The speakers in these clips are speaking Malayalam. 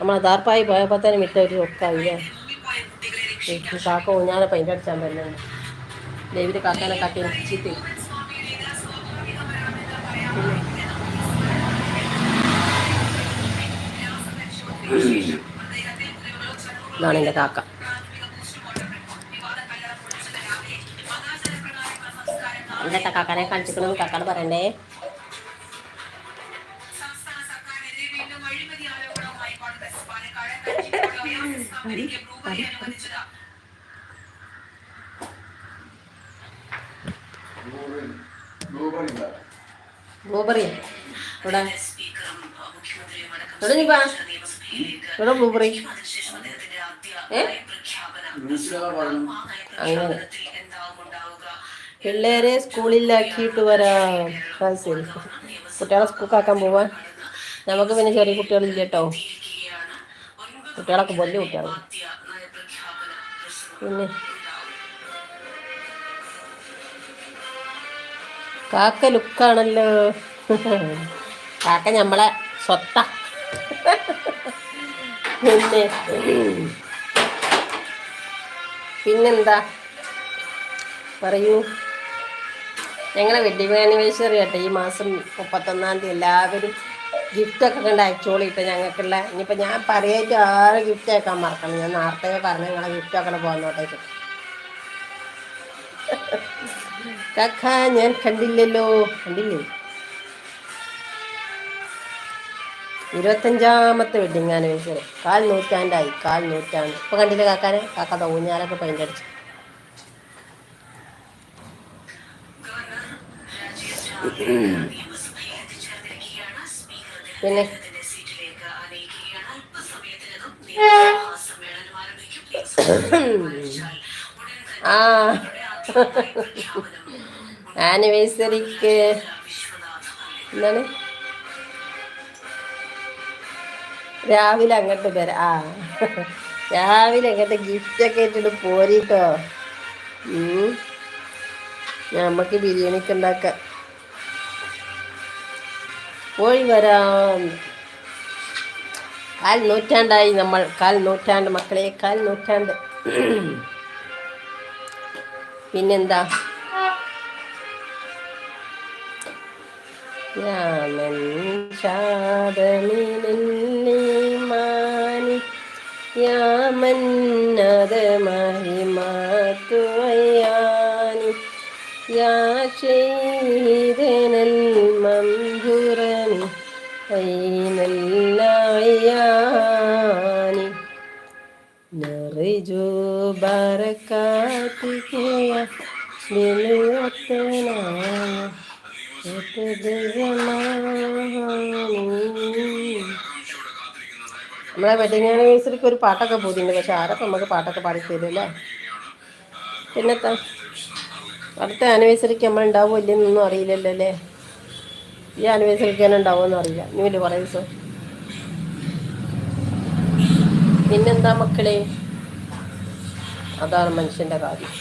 നമ്മളെ ദാർപ്പായി പോയപ്പോൾ തന്നെ മിറ്റ ഒരു ഒക്കായില്ലേ കാക്ക ഊഞ്ഞാലെ പൈന്റെ അടിച്ചാൻ പറ്റുന്നു ഡേവിഡ് കാക്കാനെ കാക്കി ചീത്തി. ഇതാണ് എന്റെ കാക്ക. എന്താ കാക്കാനെ കാണിച്ചിട്ടുണ്ടെന്ന് കാക്കാട് പറയണ്ടേ? ബ്ലൂബെറി ഇവിടെ. ഇവിടെ നീ പാ ഇവിടെ ബ്ലൂബെറി ഏ? അങ്ങനെ. പിള്ളേരെ സ്കൂളിലാക്കിയിട്ട് വരാം. ശരി. കുട്ടികളെ സ്കൂക്കാക്കാൻ പോവാൻ. നമുക്ക് പിന്നെ ചെറിയ കുട്ടികളില്ല കേട്ടോ. കുട്ടികളൊക്കെ വലിയ കുട്ടികൾ പിന്നെ കാക്ക ലുക്കാണല്ലോ. കാക്ക നമ്മളെ സ്വത്ത. പിന്നെ പിന്നെന്താ? പറയൂ. ഞങ്ങളെ വെഡിങ് ആനിവേഴ്സറി ആട്ടെ ഈ മാസം മുപ്പത്തൊന്നാം തീയതി എല്ലാവരും ഗിഫ്റ്റൊക്കെ കണ്ട് അയച്ചോളിട്ട് ഞങ്ങൾക്കുള്ള ഇനിയിപ്പോൾ ഞാൻ പറയായിട്ട് ആരെ ഗിഫ്റ്റ് അയക്കാൻ മറക്കണം ഞാൻ നേരത്തെ പറഞ്ഞ നിങ്ങളെ ഗിഫ്റ്റൊക്കെ പോകുന്നോട്ടേക്ക് കക്ക ഞാൻ കണ്ടില്ലല്ലോ കണ്ടില്ലേ ഇരുപത്തഞ്ചാമത്തെ വെഡിങ് ആനിവേഴ്സറി കാൽ നൂറ്റാണ്ടായി കാൽ നൂറ്റാണ്ട് ഇപ്പം കണ്ടില്ലേ കാക്കാനെ കാക്ക തോന്നിയാലൊക്കെ പെയിന്റ് അടിച്ചു പിന്നെ? ആ. ആനിവേഴ്സറിക്ക്. എന്താണ്? രാവിലെ അങ്ങോട്ട് വരാം. ആ. രാവിലെ അങ്ങോട്ട് ഗിഫ്റ്റൊക്കെ ഇട്ടിട്ട് പോരിട്ടോ നമുക്ക് ബിരിയാണിക്ക് ഉണ്ടാക്കാം. പോയി വരാം. കാൽ നൂറ്റാണ്ടായി നമ്മൾ. കാൽ നൂറ്റാണ്ട് മക്കളെ കാൽ നൂറ്റാണ്ട്. പിന്നെന്താ? രാമൻ ശാദമിനി യാ ചെയ്തനൽ മന്ധുരനി അയിനല്ലയാനി നറിജു ബറക്കാത്തിക്കയ നമ്മളെ വെഡിങ് ആനിവേഴ്സറിക്ക് ഒരു പാട്ടൊക്കെ പോയിട്ടുണ്ട് പക്ഷെ ആരൊക്കെ നമുക്ക് പാട്ടൊക്കെ പാടി തരുമല്ലേ പിന്നത്തെ അടുത്ത ആനിവേഴ്സറിക്ക് നമ്മൾ ഉണ്ടാവുമോ ഇല്ലെന്നൊന്നും അറിയില്ലല്ലോ അല്ലേ? ഈ ആനിവേഴ്സറിക്ക് തന്നെ ഉണ്ടാവുമെന്ന് അറിയില്ല ഇനി വലിയ കുറേ ദിവസം പിന്നെന്താ മക്കളെ? അതാണ് മനുഷ്യന്റെ കാര്യം.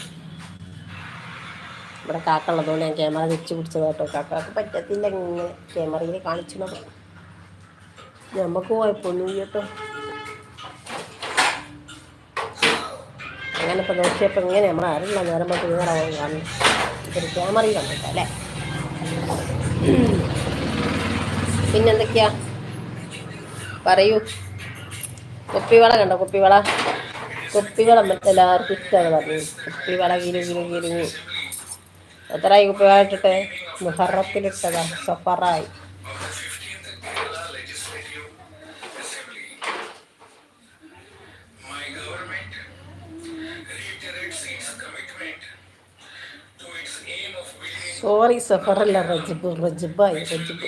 ഇവിടെ കാക്കുള്ളതുകൊണ്ട് ഞാൻ ക്യാമറ തിരിച്ചു പിടിച്ചത് കേട്ടോ. കാക്കാക്ക് പറ്റത്തില്ല ഇങ്ങനെ ക്യാമറയിൽ കാണിച്ചു നമുക്ക് കുഴപ്പമൊന്നും കേട്ടോ. അങ്ങനെ ഇപ്പോൾ നോക്കിയപ്പോൾ ഇങ്ങനെ നമ്മൾ ആരുള്ള നേരം പോയി കാണും ഒരു ക്യാമറയിൽ കണ്ടിട്ടല്ലേ പിന്നെന്തൊക്കെയാ? പറയൂ. കുപ്പിവള കണ്ടോ? കുപ്പിവള കുപ്പിവള എല്ലാവർക്കും ഇഷ്ടമാണ് പറഞ്ഞു കുപ്പിവള കിരു കിരു കിരുങ്ങി എത്രയായി കുപ്പിവള മുഹറത്തിലിട്ടതാ. സഫറായി. സോറി സഫറല്ല. റജിബ് റജിബായി റജിബ്.